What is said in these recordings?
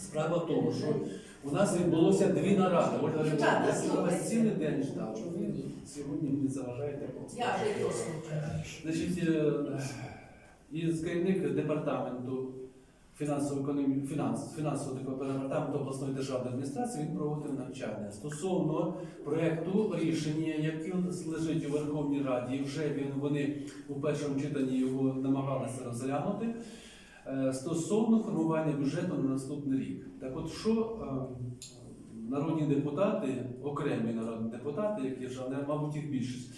Справа в тому, що у нас відбулося дві наради. Ольга Іванівна, я вас цілий день ждав. що Ви сьогодні не заважаєте. Я вже слухаю. Значить, е, із керівник департаменту фінансового такого департаменту обласної державної адміністрації він проводив навчання стосовно проекту рішення, яке лежить у Верховній Раді, і вже він вони у першому читанні його намагалися розглянути. Е, Стосовно формування бюджету на наступний рік. Так от що е, народні депутати, окремі народні депутати, які ж, але, мабуть, їх більшість,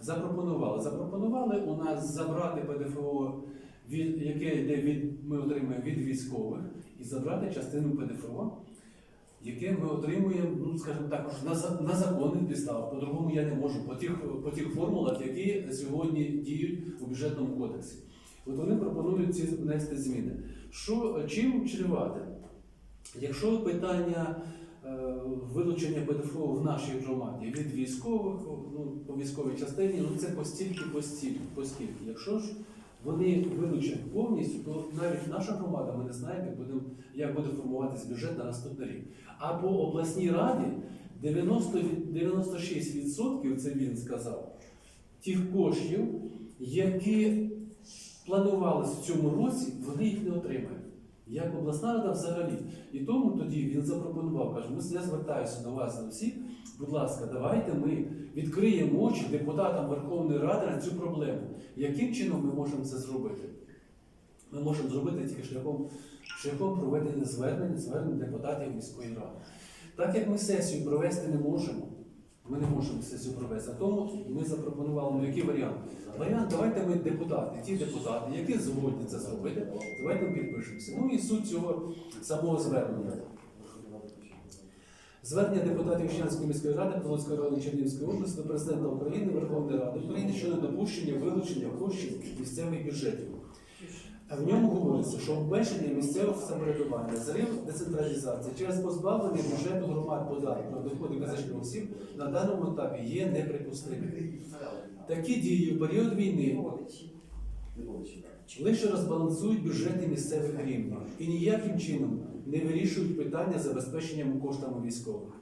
запропонували. Запропонували у нас забрати ПДФО, яке йде від, ми отримуємо від військових, і забрати частину ПДФО, яке ми отримуємо, ну скажімо також на, на законних підставах. По-другому я не можу, по тих, по тих формулах, які сьогодні діють у бюджетному кодексі. От вони пропонують ці внести зміни. Що, чим чревати? Якщо питання е, вилучення ПДФО в нашій громаді від військових, ну, по військовій частині, ну це постільки, постільки, постільки. Якщо ж вони вилучать повністю, то навіть наша громада, ми не знаємо, як, будемо, як буде формуватись бюджет на наступний рік. А по обласній раді 90, 96% це він сказав, тих коштів, які планувалися в цьому році, вони їх не отримають. Як обласна рада взагалі. І тому тоді він запропонував, каже, я звертаюся до вас до всіх, будь ласка, давайте ми відкриємо очі депутатам Верховної Ради на цю проблему. Яким чином ми можемо це зробити? Ми можемо зробити тільки шляхом, шляхом проведення звернень, звернень депутатів міської ради. Так як ми сесію провести не можемо, ми не можемо сесію провести. Тому ми запропонували ну, який варіант. Варіант, давайте ми депутати, ті депутати, які згодні це зробити, давайте підпишемося. Ну і суть цього самого звернення. Звернення депутатів Щанської міської ради Полоцької району Чернігівської області до президента України, Верховної Ради України щодо допущення вилучення коштів місцевих бюджетів. В ньому говориться, що обмеження місцевого самоврядування, зрив децентралізації через позбавлення бюджету громад податків на доходи фізичних осіб на даному етапі є неприпустимими. Такі дії в період війни лише розбалансують бюджети місцевих рівнів і ніяким чином не вирішують питання забезпеченням коштами військових.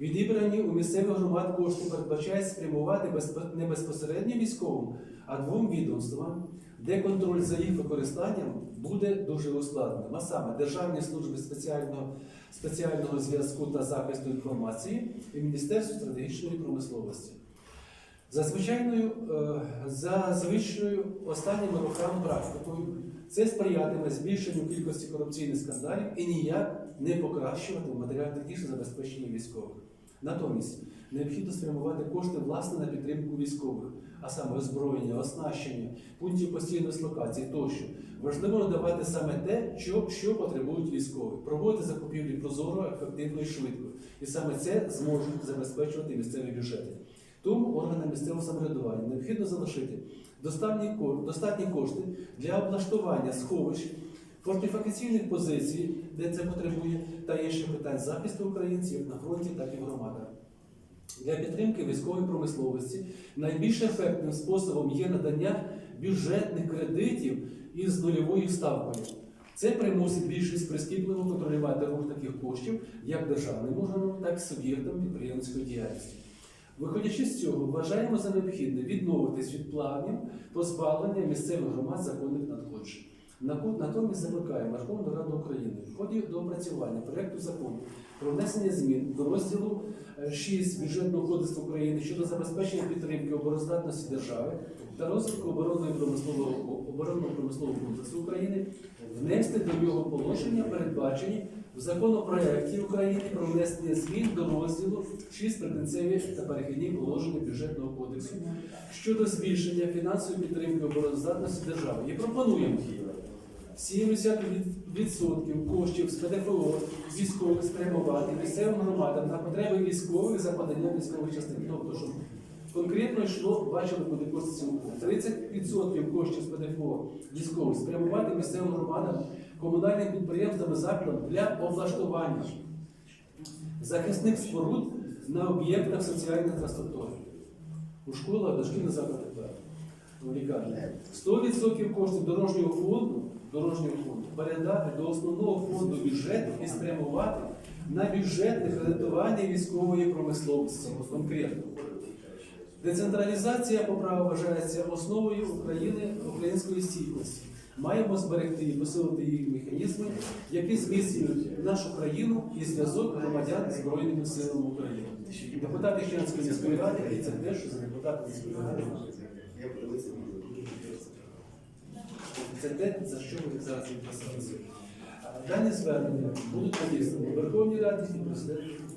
Відібрані у місцевих громад кошти передбачає спрямувати не безпосередньо військовим, а двом відомствам, де контроль за їх використанням буде дуже ускладненим. А саме Державній службі спеціального, спеціального зв'язку та захисту інформації і Міністерству стратегічної промисловості. За е, за звичною останніми роками практикою це сприятиме збільшенню кількості корупційних скандалів і ніяк не покращуватиме матеріально-технічне забезпечення військових. Натомість необхідно спрямувати кошти власне на підтримку військових, а саме озброєння, оснащення, пунктів постійної дислокації тощо. Важливо надавати саме те, що, що потребують військові, проводити закупівлі прозоро, ефективно і швидко. І саме це зможуть забезпечувати місцеві бюджети. Тому органам місцевого самоврядування необхідно залишити достатні, достатні кошти для облаштування сховищ, фортифікаційних позицій, де це потребує, та є ще питань захисту українців на фронті, так і в громадах. Для підтримки військової промисловості найбільш ефектним способом є надання бюджетних кредитів із нульовою ставкою. Це примусить більшість прискіпливо контролювати рух таких коштів як державним органам, так і суб'єктам підприємницької діяльності. Виходячи з цього, вважаємо за необхідне відмовитись від планів позбавлення місцевих громад законних надходжень. Натомість закликаємо Верховну Раду України в ході доопрацювання проекту закону про внесення змін до розділу е, 6 бюджетного кодексу України щодо забезпечення підтримки обороздатності держави та розвитку оборонної промислового оборонного промислового комплексу України внести до нього положення, передбачені в законопроекті України про внесення змін до розділу 6 прикінцеві та перехідні положення бюджетного кодексу щодо збільшення фінансової підтримки обороноздатності держави. І пропонуємо 70% коштів з ПДФО військових спрямувати місцевим громадам на потреби військових за поданням військових частин. Тобто, щоб конкретно йшло, бачили, куди кошти 30% коштів з ПДФО військових спрямувати місцевим громадам, комунальним підприємствам і закладам для облаштування захисних споруд на об'єктах соціальної інфраструктури. У школах, дошкільних закладах, у лікарні. 100% коштів дорожнього фонду дорожнього фонду передати до основного фонду бюджету і спрямувати на бюджетне кредитування військової промисловості конкретно. Децентралізація по праву вважається основою України української стійкості. Маємо зберегти і посилити її механізми, які зміцнюють нашу країну і зв'язок громадян з Збройними силами України. Депутати Щенської міської ради, і це за депутати міської ради. Це те, за що ви зараз відписалися. Дані звернення будуть надіслані Верховній Раді і президенту